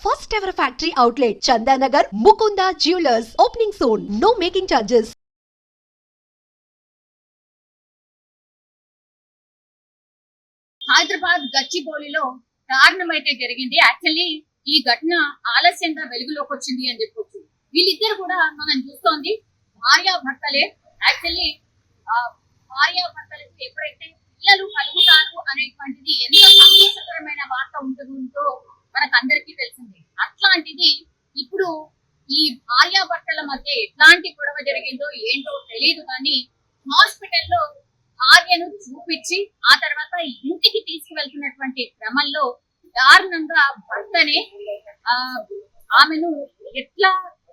First ever factory outlet Chandanagar Mukunda jewellers opening soon no making charges Hyderabad గచ్చిబౌలిలో దారుణం అయితే జరిగింది. Actually ఈ ఘటన ఆలస్యంగా వెలుగులోకి వచ్చింది అని చెప్పొచ్చు. వీళ్ళిద్దరు కూడా మనం చూస్తోంది భార్య భర్తలే యాక్చువల్లీ భార్య భర్తలకు ఎప్పుడైతే పిల్లలు కలుగుతారు అనేటువంటిది ఎంత సంతోషకరమైన వార్త ఉంటుందో మనకు అందరికీ తెలిసింది. అట్లాంటిది ఇప్పుడు ఈ భార్య మధ్య ఎట్లాంటి గొడవ జరిగిందో ఏంటో తెలియదు కానీ హాస్పిటల్లో భార్యను చూపించి ఆ తర్వాత ఇంటికి తీసుకువెళ్తున్నటువంటి క్రమంలో దారుణంగా భర్తనే ఆ ఆమెను ఎట్లా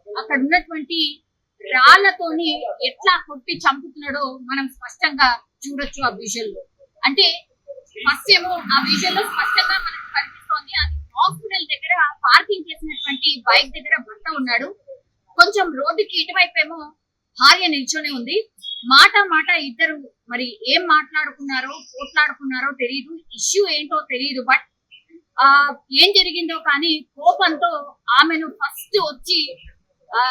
అక్కడ ఉన్నటువంటి రాళ్ళతోని ఎట్లా కొట్టి చంపుతున్నాడో మనం స్పష్టంగా చూడొచ్చు ఆ విజువల్లో అంటే ఫస్ట్ ఏమో ఆ విజువల్లో స్పష్టంగా మనకు కనిపిస్తోంది అది హాస్పిటల్ దగ్గర పార్కింగ్ చేసినటువంటి బైక్ దగ్గర భర్త ఉన్నాడు. కొంచెం రోడ్డుకి ఇటువైపు ఏమో భార్య నిల్చొని ఉంది. మాట మాట ఇద్దరు మరి ఏం మాట్లాడుకున్నారో పోట్లాడుకున్నారో తెలియదు ఇష్యూ ఏంటో తెలియదు బట్ ఆ ఏం జరిగిందో కానీ కోపంతో ఆమెను ఫస్ట్ వచ్చి ఆ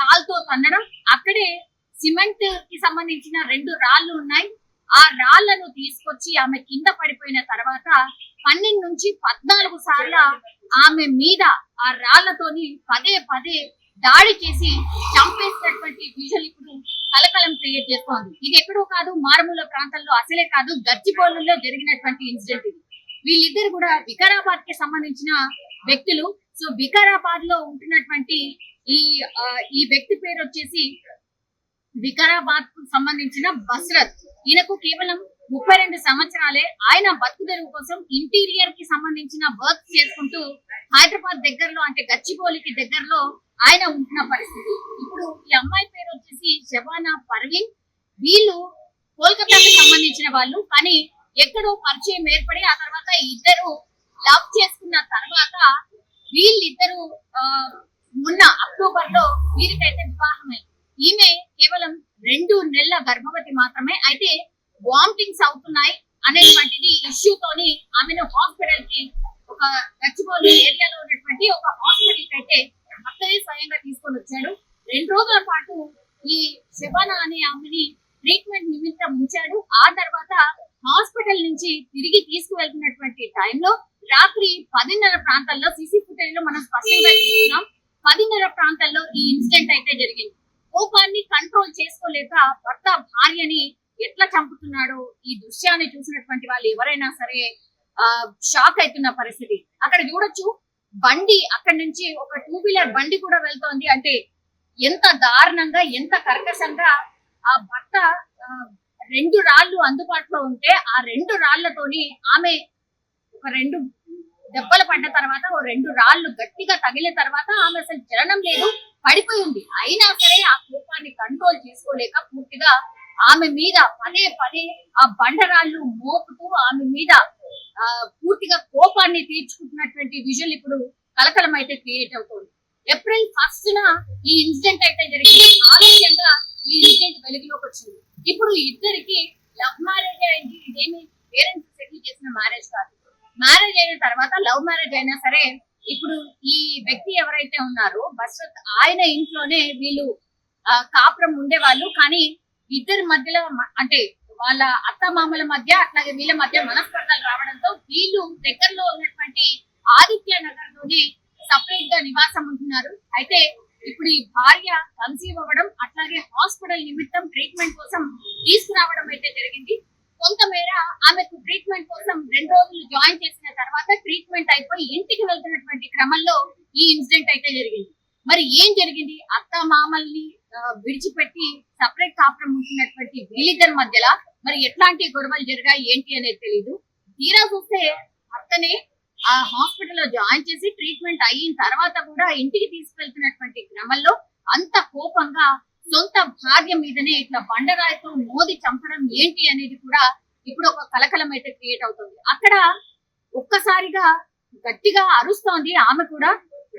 కాల్తో తన్నడం. అక్కడే సిమెంట్కి సంబంధించిన రెండు రాళ్ళు ఉన్నాయి. ఆ రాళ్ళను తీసుకొచ్చి ఆమె కింద పడిపోయిన తర్వాత పన్నెండు నుంచి పద్నాలుగు సార్ల ఆమె మీద ఆ రాళ్ళతోని పదే పదే దాడి చేసి చంపేసినటువంటి విజువల్ ఇప్పుడు కలకలం క్రియేట్ చేస్తోంది. ఇది ఎక్కడో కాదు మారుమూల ప్రాంతాల్లో అసలే కాదు గచ్చిబౌలిలో జరిగినటువంటి ఇన్సిడెంట్ ఇది. వీళ్ళిద్దరు కూడా వికారాబాద్కి సంబంధించిన వ్యక్తులు. సో వికారాబాద్లో ఉంటున్నటువంటి ఈ ఈ వ్యక్తి పేరు వచ్చేసి వికారాబాద్కు సంబంధించిన బస్రత్. ఈయనకు కేవలం ముప్పై రెండు సంవత్సరాలే ఆయన బతుకు తెరువు కోసం ఇంటీరియర్కి సంబంధించిన వర్క్ చేసుకుంటూ హైదరాబాద్ దగ్గరలో అంటే గచ్చిబౌలికి దగ్గరలో ఆయన ఉంటున్న పరిస్థితి. ఇప్పుడు ఈ అమ్మాయి పేరు వచ్చేసి శబానా పర్వీన్. వీళ్ళు కోల్కతాకి సంబంధించిన వాళ్ళు కానీ ఎక్కడో పరిచయం ఏర్పడి ఆ తర్వాత ఇద్దరు లవ్ చేసుకున్న తర్వాత వీళ్ళిద్దరు మొన్న అక్టోబర్లో వీరికైతే వివాహమైంది. ఈమె కేవలం రెండు నెలల గర్భవతి మాత్రమే. అయితే వామిటింగ్స్ అవుతున్నాయి అనేటువంటిది ఇష్యూ తోని ఆమెను హాస్పిటల్కి ఒక గచ్చిబౌలి ఏరియాలో ఉన్నటువంటి ఒక హాస్పిటల్కి అయితే భర్తనే స్వయంగా తీసుకొని వచ్చాడు రెండు రోజుల పాటు ఈ శబన అనే ఆమెని ట్రీట్మెంట్ నిమిత్తం ఉంచాడు ఆ తర్వాత హాస్పిటల్ నుంచి తిరిగి తీసుకువెళ్తున్నటువంటి టైంలో రాత్రి పదిన్నర ప్రాంతాల్లో సీసీ ఫుటేజ్లో మనం స్పష్టంగా చూస్తున్నాం. పదిన్నర ప్రాంతాల్లో ఈ ఇన్సిడెంట్ అయితే జరిగింది. కోపాన్ని కంట్రోల్ చేసుకోలేక భర్త భార్యని ఎట్లా చంపుతున్నాడు? ఈ దృశ్యాన్ని చూసినటువంటి వాళ్ళు ఎవరైనా సరే ఆ షాక్ అవుతున్న పరిస్థితి. అక్కడ చూడొచ్చు బండి అక్కడి నుంచి ఒక టూ వీలర్ బండి కూడా వెళ్తోంది. అంటే ఎంత దారుణంగా ఎంత కర్కశంగా ఆ భర్త రెండు రాళ్ళు అందుబాటులో ఉంటే ఆ రెండు రాళ్ళతోని ఆమె ఒక రెండు దెబ్బలు పడ్డ తర్వాత ఓ రెండు రాళ్ళు గట్టిగా తగిలిన తర్వాత ఆమె అసలు చలనం లేదు పడిపోయి ఉంది. అయినా సరే ఆ కోపాన్ని కంట్రోల్ చేసుకోలేక పూర్తిగా ఆమె మీద పదే పదే ఆ బండరాళ్ళు మోపుతూ ఆమె మీద పూర్తిగా కోపాన్ని తీర్చుకుంటున్నటువంటి విజువల్ ఇప్పుడు కలకలం అయితే క్రియేట్ అవుతుంది. ఏప్రిల్ ఫస్ట్ న ఈ ఇన్సిడెంట్ అయితే జరిగింది. ఆలస్యంగా ఈ ఇన్సిడెంట్ వెలుగులోకి వచ్చింది. ఇప్పుడు ఇద్దరికి లవ్ మ్యారేజ్ అయింది. ఇదేమి పేరెంట్స్ సెటిల్ చేసిన మ్యారేజ్ కాదు. మ్యారేజ్ అయిన తర్వాత లవ్ మ్యారేజ్ అయినా సరే ఇప్పుడు ఈ వ్యక్తి ఎవరైతే ఉన్నారో బస్రత్ ఆయన ఇంట్లోనే వీళ్ళు కాపురం ఉండేవాళ్ళు. కానీ ఇద్దరి మధ్యలో అంటే వాళ్ళ అత్త మామల మధ్య అట్లాగే వీళ్ళ మధ్య మనస్పర్ధలు రావడంతో వీళ్ళు దగ్గరలో ఉన్నటువంటి ఆదిత్య నగర్లోనే సపరేట్గా నివాసం ఉంటున్నారు. అయితే ఇప్పుడు ఈ భార్య కన్సీవ్ అవ్వడం అట్లాగే హాస్పిటల్ నిమిత్తం ట్రీట్మెంట్ కోసం తీసుకురావడం అయితే జరిగింది. కొంతమేర ఆమెకు ట్రీట్మెంట్ కోసం రెండు రోజులు జాయిన్ చేసిన తర్వాత ట్రీట్మెంట్ అయిపోయి ఇంటికి వెళ్తున్నటువంటి క్రమంలో ఈ ఇన్సిడెంట్ అయితే జరిగింది. మరి ఏం జరిగింది? అత్త మామల్ని విడిచిపెట్టి సపరేట్ కాపురం ఉంటున్నటువంటి వీళ్ళిద్దరి మధ్యలో మరి ఎట్లాంటి గొడవలు జరిగాయి ఏంటి అనేది తెలియదు తీరా చూస్తే అత్తనే ఆ హాస్పిటల్లో జాయిన్ చేసి ట్రీట్మెంట్ అయిన తర్వాత కూడా ఇంటికి తీసుకెళ్తున్నటువంటి క్రమంలో అంత కోపంగా సొంత భార్య మీదనే ఇట్లా బండరాయితో మోది చంపడం ఏంటి అనేది కూడా ఇప్పుడు ఒక కలకలం అయితే క్రియేట్ అవుతుంది. అక్కడ ఒక్కసారిగా గట్టిగా అరుస్తోంది. ఆమె కూడా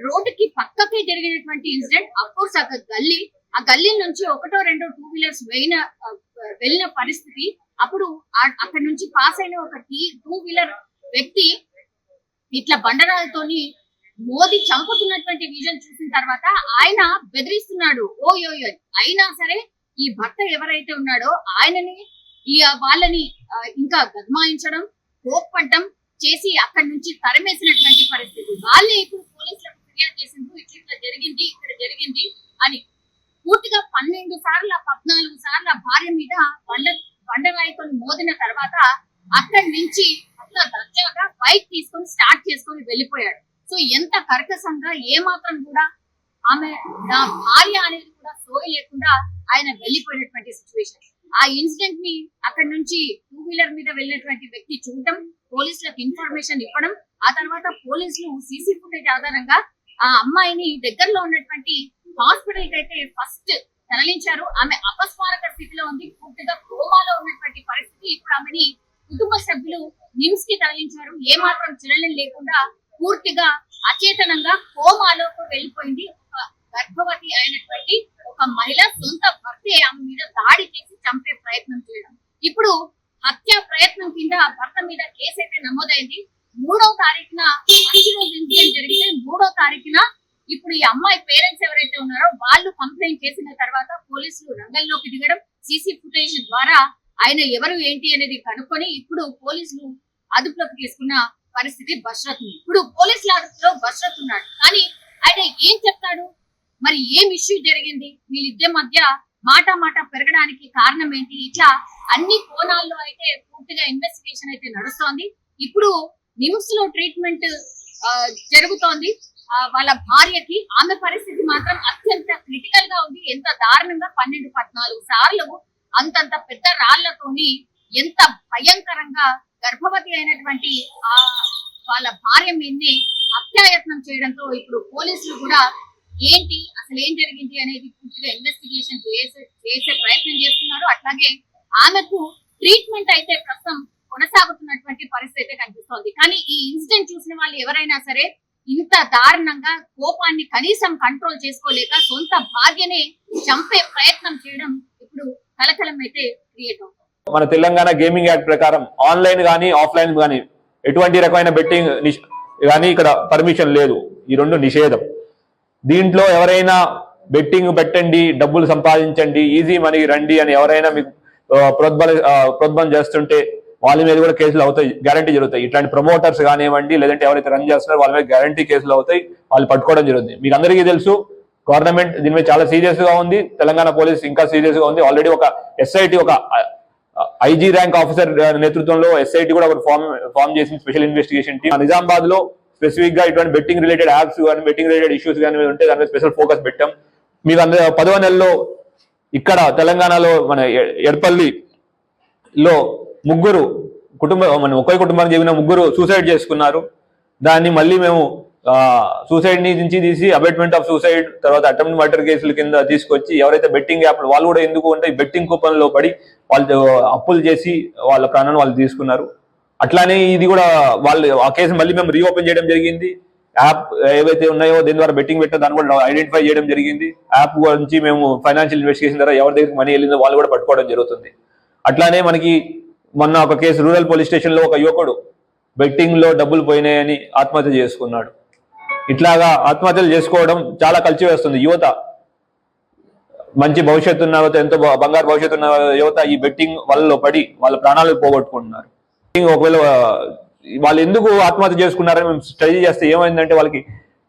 రోడ్డుకి పక్కకే జరిగినటువంటి ఇన్సిడెంట్ అఫ్కోర్స్ ఆ గల్లీ ఆ గల్లీ నుంచి ఒకటో రెండో టూ వీలర్స్ వెళ్ళిన వెళ్ళిన పరిస్థితి అప్పుడు అక్కడ నుంచి పాస్ అయిన ఒక టీ టూ వీలర్ వ్యక్తి ఇట్లా బండరాలతోని మోదీ చంపుతున్నటువంటి విజన్ చూసిన తర్వాత ఆయన బెదిరిస్తున్నాడు ఓ యో యో అయినా సరే ఈ భర్త ఎవరైతే ఉన్నాడో ఆయనని ఈ వాళ్ళని ఇంకా గద్మాయించడం కోప్పడ్డం చేసి అక్కడి నుంచి తరమేసినటువంటి పరిస్థితి. వాళ్ళే ఇప్పుడు పోలీసులకు ఫిర్యాదు చేసిండ్రు ఇట్లా ఇట్లా జరిగింది ఇక్కడ జరిగింది అని పూర్తిగా పన్నెండు సార్ల పద్నాలుగు సార్ల భార్య మీద బండ బండరాయితో మోదిన తర్వాత అక్కడి నుంచి అట్లా దర్జాగా బైక్ తీసుకొని స్టార్ట్ చేసుకొని వెళ్ళిపోయాడు. సో ఎంత కర్కశంగా ఏ మాత్రం కూడా ఆమె నా భార్య అనేది కూడా సోయి లేకుండా ఆయన వెళ్ళిపోయినటువంటి సిచ్యువేషన్ ఆ ఇన్సిడెంట్ని అక్కడి నుంచి టూ వీలర్ మీద వెళ్ళినటువంటి వ్యక్తి చూడటం పోలీసులకు ఇన్ఫర్మేషన్ ఇవ్వడం ఆ తర్వాత పోలీసులు సీసీ ఫుటేజ్ ఆధారంగా ఆ అమ్మాయిని దగ్గరలో ఉన్నటువంటి హాస్పిటల్కి అయితే ఫస్ట్ తరలించారు. ఆమె అపస్మారక స్థితిలో ఉంది. పూర్తిగా కోమాలో ఉన్నటువంటి పరిస్థితి. ఇప్పుడు ఆమెని కుటుంబ సభ్యులు నిమ్స్కి తరలించారు. ఏ మాత్రం చలనం లేకుండా పూర్తిగా అచేతనంగా కోమాలోకి వెళ్ళిపోయింది. ఒక గర్భవతి అయినటువంటి ఒక మహిళ సొంత భర్తే ఆమె మీద దాడి చేసి చంపే ప్రయత్నం చేయడం. ఇప్పుడు హత్య ప్రయత్నం కింద భర్త మీద కేసు అయితే నమోదైంది. మూడో తారీఖున మంచి రోజు ఇన్సిడెంట్ జరిగితే మూడో తారీఖున ఇప్పుడు ఈ అమ్మాయి పేరెంట్స్ ఎవరైతే ఉన్నారో వాళ్ళు కంప్లైంట్ చేసిన తర్వాత పోలీసులు రంగంలోకి దిగడం సీసీ ఫుటేజ్ ద్వారా ఆయన ఎవరు ఏంటి అనేది కనుక్కొని ఇప్పుడు పోలీసులు అదుపులోకి తీసుకున్న పరిస్థితి బష్రత్ ఇప్పుడు పోలీసుల అదుపులో బష్రత్ ఉన్నాడు. కానీ ఆయన ఏం చెప్తాడు? మరి ఏం ఇష్యూ జరిగింది? వీళ్ళిద్దరి మధ్య మాట మాట పెరగడానికి కారణం ఏంటి? ఇట్లా అన్ని కోణాల్లో అయితే పూర్తిగా ఇన్వెస్టిగేషన్ అయితే నడుస్తోంది. ఇప్పుడు నిమ్స్లో ట్రీట్మెంట్ జరుగుతోంది. వాళ్ళ భార్యకి ఆమె పరిస్థితి మాత్రం అత్యంత క్రిటికల్గా ఉంది. ఎంత దారుణంగా పన్నెండు పద్నాలుగు సార్లు అంతంత పెద్ద రాళ్ళతోని ఎంత భయంకరంగా గర్భవతి అయినటువంటి ఆ వాళ్ళ భార్య మీదనే హత్యాయత్నం చేయడంతో ఇప్పుడు పోలీసులు కూడా ఏంటి అసలు ఏం జరిగింది అనేది పూర్తిగా ఇన్వెస్టిగేషన్ చేసే చేసే ప్రయత్నం చేస్తున్నారు. అట్లాగే ఆమెకు ట్రీట్మెంట్ అయితే ప్రస్తుతం కొనసాగుతున్నటువంటి పరిస్థితి అయితే కనిపిస్తోంది. కానీ ఈ ఇన్సిడెంట్ చూసిన వాళ్ళు ఎవరైనా సరే ఇంత దారుణంగా కోపాన్ని కనీసం కంట్రోల్ చేసుకోలేక సొంత భార్యనే చంపే ప్రయత్నం చేయడం ఇప్పుడు కలకలం అయితే క్రియేట్ అవుతుంది. మన తెలంగాణ గేమింగ్ యాక్ట్ ప్రకారం ఆన్లైన్ కానీ ఆఫ్లైన్ కానీ ఎటువంటి రకమైన బెట్టింగ్ కానీ ఇక్కడ పర్మిషన్ లేదు. ఈ రెండు నిషేధం. దీంట్లో ఎవరైనా బెట్టింగ్ పెట్టండి డబ్బులు సంపాదించండి ఈజీ మనీ రండి అని ఎవరైనా మీకు ప్రోద్బల ప్రోద్బలం చేస్తుంటే వాళ్ళ మీద కూడా కేసులు అవుతాయి గ్యారంటీ జరుగుతాయి. ఇట్లాంటి ప్రమోటర్స్ కానివ్వండి లేదంటే ఎవరైతే రన్ చేస్తున్నారో వాళ్ళ మీద గ్యారంటీ కేసులు అవుతాయి వాళ్ళు పట్టుకోవడం జరుగుతుంది. మీకు అందరికీ తెలుసు గవర్నమెంట్ దీని మీద చాలా సీరియస్గా ఉంది. తెలంగాణ పోలీస్ ఇంకా సీరియస్గా ఉంది. ఆల్రెడీ ఒక ఎస్ఐటి ఒక ఐజీ ర్యాంక్ ఆఫీసర్ నేతృత్వంలో ఎస్ఐటి కూడా ఒక ఫామ్ ఫామ్ చేసింది స్పెషల్ ఇన్వెస్టిగేషన్ టీమ్ నిజామాబాద్లో స్పెసిఫిక్గా ఇటువంటి బెట్టింగ్ రిలేటెడ్ యాప్స్ కానీ బెట్టింగ్ రిలేటెడ్ ఇష్యూస్ కానీ ఉంటే దాని మీద స్పెషల్ ఫోకస్ పెట్టాం. మీకు అందరూ పదవ నెలలో ఇక్కడ తెలంగాణలో మన ఎ- ఎడపల్లి లో ముగ్గురు కుటుంబ మనం ఒకే కుటుంబానికి చెప్పిన ముగ్గురు సూసైడ్ చేసుకున్నారు. దాన్ని మళ్ళీ మేము సూసైడ్ నుంచి తీసి అబెట్మెంట్ ఆఫ్ సూసైడ్ తర్వాత అటెంప్ట్ మర్డర్ కేసుల కింద తీసుకొచ్చి ఎవరైతే బెట్టింగ్ యాప్ వాళ్ళు కూడా ఎందుకు అంటే బెట్టింగ్ కూపన్లో పడి వాళ్ళు అప్పులు చేసి వాళ్ళ ప్రాణాన్ని వాళ్ళు తీసుకున్నారు. అట్లానే ఇది కూడా వాళ్ళు ఆ కేసు మళ్ళీ మేము రీఓపెన్ చేయడం జరిగింది. యాప్ ఏవైతే ఉన్నాయో దీని ద్వారా బెట్టింగ్ పెట్టిన దాన్ని కూడా ఐడెంటిఫై చేయడం జరిగింది. యాప్ గురించి మేము ఫైనాన్షియల్ ఇన్వెస్టిగేషన్ ద్వారా ఎవరి దగ్గర మనీ వెళ్ళిందో వాళ్ళు కూడా పట్టుకోవడం జరుగుతుంది. అట్లానే మనకి మొన్న ఒక కేసు రూరల్ పోలీస్ స్టేషన్లో ఒక యువకుడు బెట్టింగ్లో డబ్బులు పోయినాయని ఆత్మహత్య చేసుకున్నాడు. ఇట్లాగా ఆత్మహత్యలు చేసుకోవడం చాలా కలిసివేస్తుంది యువత మంచి భవిష్యత్తు ఉన్న ఎంతో బంగారు భవిష్యత్తు ఉన్న యువత ఈ బెట్టింగ్ వలలో పడి వాళ్ళ ప్రాణాలు పోగొట్టుకుంటున్నారు. ఒకవేళ వాళ్ళు ఎందుకు ఆత్మహత్య చేసుకున్నారని మేము స్టడీ చేస్తే ఏమైందంటే వాళ్ళకి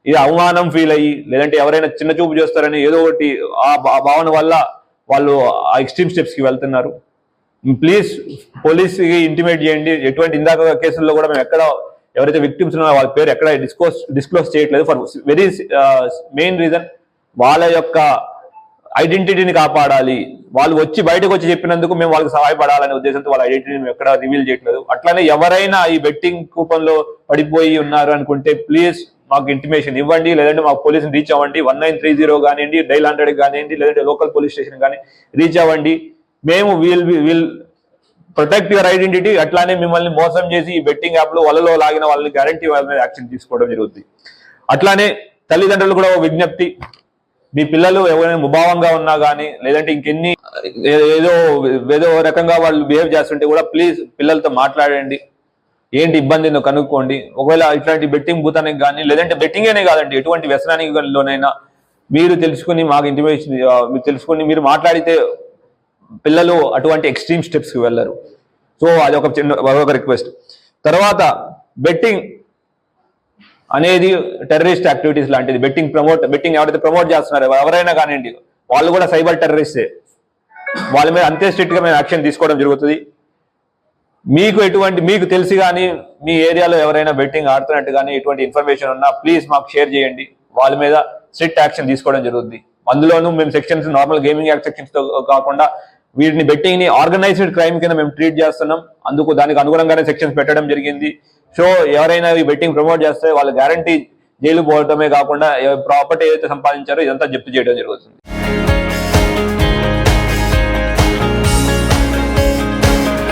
ఇది అవమానం ఫీల్ అయ్యి లేదంటే ఎవరైనా చిన్న చూపు చేస్తారని ఏదో ఒకటి ఆ భా- భావన వల్ల వాళ్ళు ఆ ఎక్స్ట్రీమ్ స్టెప్స్కి వెళ్తున్నారు. ప్లీజ్ పోలీస్ ఇంటిమేట్ చేయండి. ఎటువంటి ఇందాక కేసుల్లో కూడా మేము ఎక్కడ ఎవరైతే విక్టిమ్స్ ఉన్నారో వాళ్ళ పేరు ఎక్కడ డిస్కోస్ డిస్క్లోజ్ చేయట్లేదు. ఫర్ వెరీ మెయిన్ రీజన్ వాళ్ళ యొక్క ఐడెంటిటీని కాపాడాలి. వాళ్ళు వచ్చి బయటకు వచ్చి చెప్పినందుకు మేము వాళ్ళకి సహాయపడాలనే ఉద్దేశంతో వాళ్ళ ఐడెంటిటీని ఎక్కడ రివీల్ చేయట్లేదు. అట్లానే ఎవరైనా ఈ బెట్టింగ్ కూపన్లో పడిపోయి ఉన్నారు అనుకుంటే ప్లీజ్ మాకు ఇంటిమేషన్ ఇవ్వండి. లేదంటే మాకు పోలీసుని రీచ్ అవ్వండి. వన్ నైన్ త్రీ జీరో కానివ్వండి డైల్ హండ్రెడ్ కానివ్వండి లేదంటే లోకల్ పోలీస్ స్టేషన్ కానీ రీచ్ అవ్వండి. మేము we'll will protect your identity అట్లానే మిమ్మల్ని మోసం చేసి ఈ బెట్టింగ్ యాప్లో వలలో లాగిన వాళ్ళని గ్యారంటీ వాళ్ళ మీద యాక్షన్ తీసుకోవడం జరుగుతుంది అట్లానే తల్లిదండ్రులు కూడా ఒక విజ్ఞప్తి. మీ పిల్లలు ఎవరైనా ముభావంగా ఉన్నా కానీ లేదంటే ఇంకెన్ని ఏదో ఏదో రకంగా వాళ్ళు బిహేవ్ చేస్తుంటే కూడా ప్లీజ్ పిల్లలతో మాట్లాడండి. ఏంటి ఇబ్బంది కనుక్కోండి. ఒకవేళ ఇట్లాంటి బెట్టింగ్ భూతానికి కానీ లేదంటే బెట్టింగ్ అనే కాదండి ఎటువంటి వ్యసనానికి లోనైనా మీరు తెలుసుకుని మాకు ఇంటిమేషన్ మీరు తెలుసుకుని మీరు మాట్లాడితే పిల్లలు అటువంటి ఎక్స్ట్రీమ్ స్టెప్స్కి వెళ్ళరు. సో అది ఒక చిన్న ఒక రిక్వెస్ట్ తర్వాత బెట్టింగ్ అనేది టెర్రరిస్ట్ యాక్టివిటీస్ లాంటిది. బెట్టింగ్ ప్రమోట్ బెట్టింగ్ ఎవరైతే ప్రమోట్ చేస్తున్నారో ఎవరైనా కానివ్వండి వాళ్ళు కూడా సైబర్ టెర్రరిస్టే వాళ్ళ మీద అంతే స్ట్రిక్ట్గా మేము యాక్షన్ తీసుకోవడం జరుగుతుంది. మీకు ఎటువంటి మీకు తెలిసి కానీ మీ ఏరియాలో ఎవరైనా బెట్టింగ్ ఆడుతున్నట్టు కానీ ఎటువంటి ఇన్ఫర్మేషన్ ఉన్నా ప్లీజ్ మాకు షేర్ చేయండి. వాళ్ళ మీద స్ట్రిక్ట్ యాక్షన్ తీసుకోవడం జరుగుతుంది. అందులోనూ మేము సెక్షన్స్ నార్మల్ గేమింగ్ యాక్ట్ సెక్షన్స్తో కాకుండా వీటిని బెట్టింగ్ని ఆర్గనైజ్డ్ క్రైమ్ కింద మేము ట్రీట్ చేస్తున్నాం. అందుకు దానికి అనుగుణంగానే సెక్షన్స్ పెట్టడం జరిగింది. సో ఎవరైనా ఈ బెట్టింగ్ ప్రమోట్ చేస్తే వాళ్ళు గ్యారంటీ జైలు పోవటమే కాకుండా ప్రాపర్టీ ఏదైతే సంపాదించారో ఇదంతా జప్తు చేయడం జరుగుతుంది.